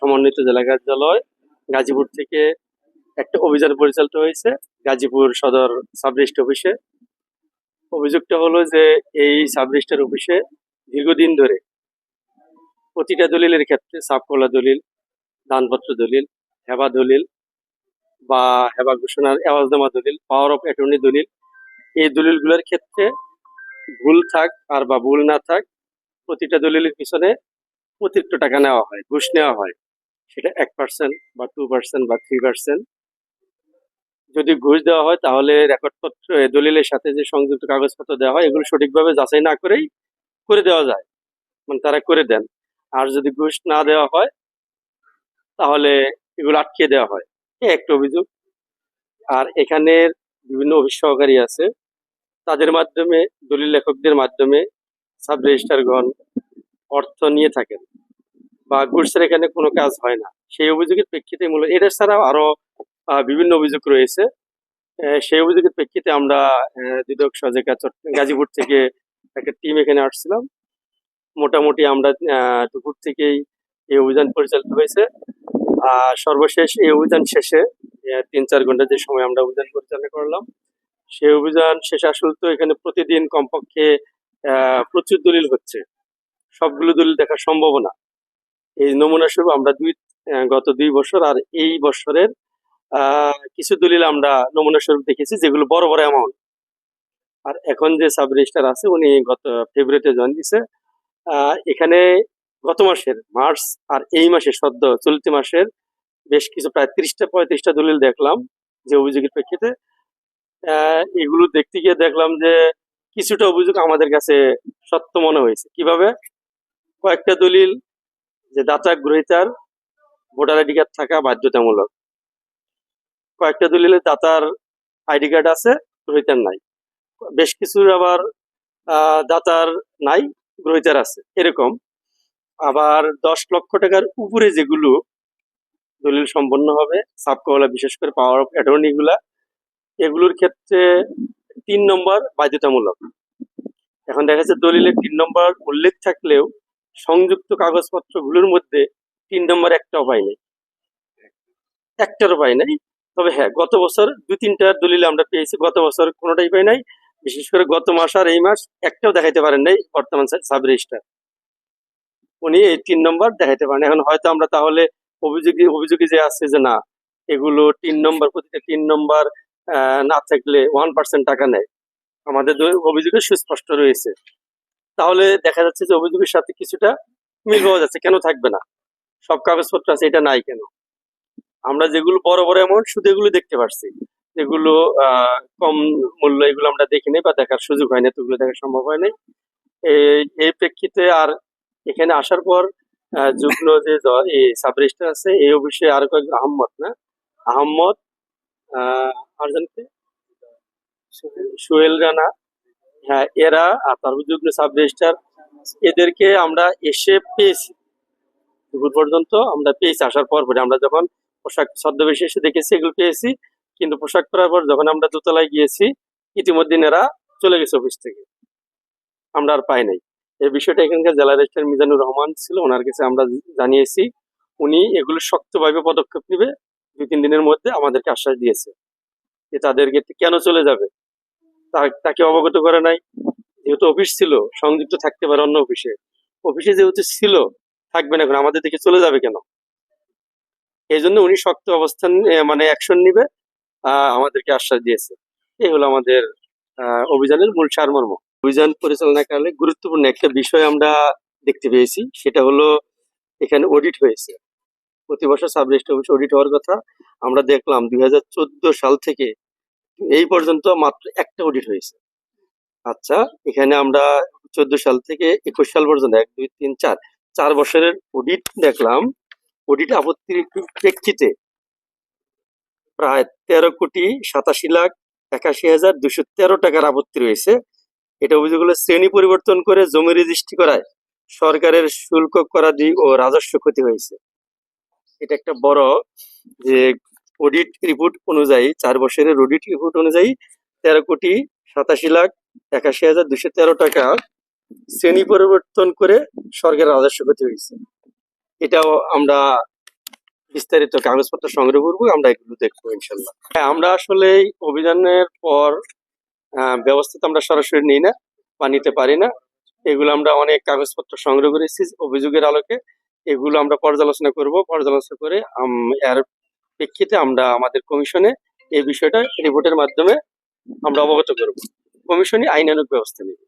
সমন্বিত জেলা কার্যালয় গাজীপুর থেকে একটা অভিযান পরিচালিত হয়েছে গাজীপুর সদর সাব রেজিস্ট্রি অফিসে। অভিযোগটা হলো যে এই সাব রেজিস্ট্রার অফিসে দীর্ঘদিন ধরে প্রতিটা দলিলের ক্ষেত্রে সাবকলা দলিল, দানপত্র দলিল, হেবা দলিল বা হেবা ঘোষণার এওয়াজনামা দলিল পাওয়ার অফ অ্যাটর্নি দলিল, এই দলিলগুলোর ক্ষেত্রে ভুল থাক আর বা ভুল না থাক প্রতিটা দলিলের পিছনে অতিরিক্ত টাকা নেওয়া হয়, ঘুষ নেওয়া হয়। সেটা এক পার্সেন্ট বা টু পার্সেন্ট বা থ্রি পার্সেন্ট যদি ঘুষ দেওয়া হয়, তাহলে রেকর্ডপত্র দলিলের সাথে যে সংযুক্ত কাগজপত্র দেওয়া হয়, এগুলো সঠিকভাবে যাচাই না করেই করে দেওয়া যায়। মানে তারা করে দেন। আর যদি ঘুষ না দেওয়া হয়, তাহলে এগুলো আটকে দেওয়া হয়। একটা অভিযোগ। আর এখানের বিভিন্ন অফিস সহকারী আছে। তাদের মাধ্যমে, দলিল লেখকদের মাধ্যমে সাব রেজিস্ট্রারগণ অর্থ নিয়ে থাকেন। বা ঘুষের এখানে কোনো কাজ হয় না। সেই অভিযোগের প্রেক্ষিতে মূলত এটা ছাড়াও আরও বিভিন্ন অভিযোগ রয়েছে। সেই অভিযোগের প্রেক্ষিতে আমরা দুদক সজেকা গাজীপুর থেকে একটা টিম এখানে আসছিলাম। মোটামুটি আমরা দুপুর থেকেই এই অভিযান পরিচালিত হয়েছে। আর সর্বশেষ এই অভিযান শেষে তিন চার ঘণ্টা যে সময় আমরা অভিযান পরিচালনা করলাম, সেই অভিযান শেষে আসলে তো এখানে প্রতিদিন কমপক্ষে প্রচুর দলিল হচ্ছে। সবগুলো দলিল দেখা সম্ভব না। এই নমুনা স্বরূপ আমরা দুই গত দুই বছর আর এই বছরের কিছু দলিল আমরা নমুনা স্বরূপ দেখেছি, যেগুলো বড় বড় অ্যামাউন্ট আর এখন যে সাব রেজিস্টার আছে, উনি গত ফেব্রুয়ারিতে জয়েন দিছে। এখানে গত মাসের মার্চ আর এই মাসে সদ্য চলতি মাসের বেশ কিছু প্রায় ত্রিশটা, পঁয়ত্রিশটা দলিল দেখলাম যে অভিযোগের প্রেক্ষিতে। এগুলো দেখতে গিয়ে দেখলাম যে কিছুটা অভিযোগ আমাদের কাছে সত্য মনে হয়েছে। কীভাবে? কয়েকটা দলিল যে দাতা গ্রহিতার ভোটার আইডি কার্ড থাকা বাধ্যতামূলক। কয়েকটা দলিলে দাতার আইডি কার্ড আছে, গ্রহিতার নাই। বেশ কিছু আবার দাতার নাই, গ্রহিতার আছে, এরকম। আবার দশ লক্ষ টাকার উপরে যেগুলো দলিল সম্পন্ন হবে সাবকওয়ালা বিশেষ করে পাওয়ার অফ অ্যাটর্নি গুলা, এগুলোর ক্ষেত্রে তিন নম্বর বাধ্যতামূলক। এখন দেখা যাচ্ছে দলিলের তিন নম্বর উল্লেখ থাকলেও সংযুক্ত কাগজপত্রগুলোর মধ্যে তিন নম্বর একটাও পাই নাই। একটারও পাই নাই। তবে হ্যাঁ গত বছর দু তিনটা দলিল আমরা পেয়েছি। গত বছর কোনোটাই পাই নাই। বিশেষ করে গত মাস আর এই মাস একটাও দেখাইতে পারেন নাই বর্তমান সাব রেজিস্টার উনি এই তিন নম্বর দেখাইতে পারেন। এখন হয়তো আমরা তাহলে অভিযোগী অভিযোগী যে আছে যে না, এগুলো তিন নম্বর, প্রতিটা তিন নম্বর না থাকলে ওয়ান পার্সেন্ট টাকা নেয়। আমাদের অভিযোগে সুস্পষ্ট রয়েছে। তাহলে দেখা যাচ্ছে যে অভিযোগের সাথে কিছুটা মিল পাওয়া যাচ্ছে। কেন থাকবে না? সব কাগজপত্র আছে এটা নাই কেন? আমরা যেগুলো বড় বড় অ্যামাউন্ট শুধু এগুলো দেখতে পারছি। যেগুলো কম মূল্য এগুলো আমরা দেখিনি বা দেখার সুযোগ হয়নি এতগুলো দেখা সম্ভব হয়নি এই প্রেক্ষিতে আর এখানে আসার পর যুগ্ম যে সাব রেজিস্টার আছে এই অফিসে আরও কয়েকজন আহম্মদ না? আহম্মদ আহ, আর জানতে? সোহেল রানা হ্যাঁ এরা আর যুগ্ম সাব রেজিস্টার এদেরকে আমরা এসে পেয়েছি। দুপুর পর্যন্ত আমরা পেয়েছি, আসার পর পরে আমরা যখন পোশাক ছদ্মবেশে এসে দেখেছি, এগুলো পেয়েছি। কিন্তু পোশাক পরার পর যখন আমরা দোতলায় গিয়েছি, ইতিমধ্যে এরা চলে গেছে অফিস থেকে। আমরা আর পাই নাই। এই বিষয়টা এখানকার জেলা রেজিস্ট্রার মিজানুর রহমান ছিল, ওনার কাছে আমরা জানিয়েছি। উনি এগুলো শক্তভাবে পদক্ষেপ নেবে দুই তিন দিনের মধ্যে আমাদেরকে আশ্বাস দিয়েছে। যে তাদেরকে কেন চলে যাবে? তাকে অবগত করে নাই। যেহেতু অফিস ছিল, সংযুক্ত থাকতে পারে অন্য অফিসে। অফিসে যেহেতু ছিল, থাকবে না এখন, আমাদের দিকে চলে যাবে কেন? এই জন্য উনি শক্ত অবস্থান মানে অ্যাকশন নিবে আমাদেরকে আশ্বাস দিয়েছে। এই হলো আমাদের অভিযানের মূল সারমর্ম। অভিযান পরিচালনাকালে গুরুত্বপূর্ণ একটা বিষয় আমরা দেখতে পেয়েছি, সেটা হলো এখানে অডিট হয়েছে। প্রতি বছর সাব রেজিস্ট্রি অফিস অডিট হওয়ার কথা। আমরা দেখলাম দুই হাজার চোদ্দ সাল থেকে এই পর্যন্ত মাত্র একটা অডিট হয়েছে। আচ্ছা এখানে আমরা চোদ্দ সাল থেকে একুশ সাল পর্যন্ত, এক, দুই, তিন, চার চার বছরের অডিট দেখলাম। অডিট আপত্তির প্রেক্ষিতে প্রায় তেরো কোটি সাতাশি লাখ একাশি হাজার দুশো তেরো টাকার আপত্তি রয়েছে। এটা অভিযোগ হলো শ্রেণি পরিবর্তন করে জমি রেজিস্ট্রি করায় সরকারের শুল্ক, করাদি ও রাজস্ব ক্ষতি হয়েছে। এটা একটা বড় যে অডিট রিপোর্ট অনুযায়ী, চার বছরের অডিট রিপোর্ট অনুযায়ী তেরো কোটি সাতাশি লাখ একাশি হাজার দুশো তেরো টাকা শ্রেণি পরিবর্তন করে সরকারের রাজস্ব ক্ষতি হয়েছে। এটাও আমরা বিস্তারিত কাগজপত্র সংগ্রহ করব, আমরা এগুলো দেখব ইনশাল্লাহ হ্যাঁ আমরা আসলে অভিযানের পর ব্যবস্থা তো আমরা সরাসরি নিই না বা নিতে পারি না। এগুলো আমরা অনেক কাগজপত্র সংগ্রহ করেছি অভিযোগের আলোকে। এগুলো আমরা পর্যালোচনা করব। পর্যালোচনা করে এর প্রেক্ষিতে আমরা আমাদের কমিশনে এই বিষয়টা রিপোর্টের মাধ্যমে আমরা অবগত করব। কমিশনই আইনানুগ ব্যবস্থা নেবে।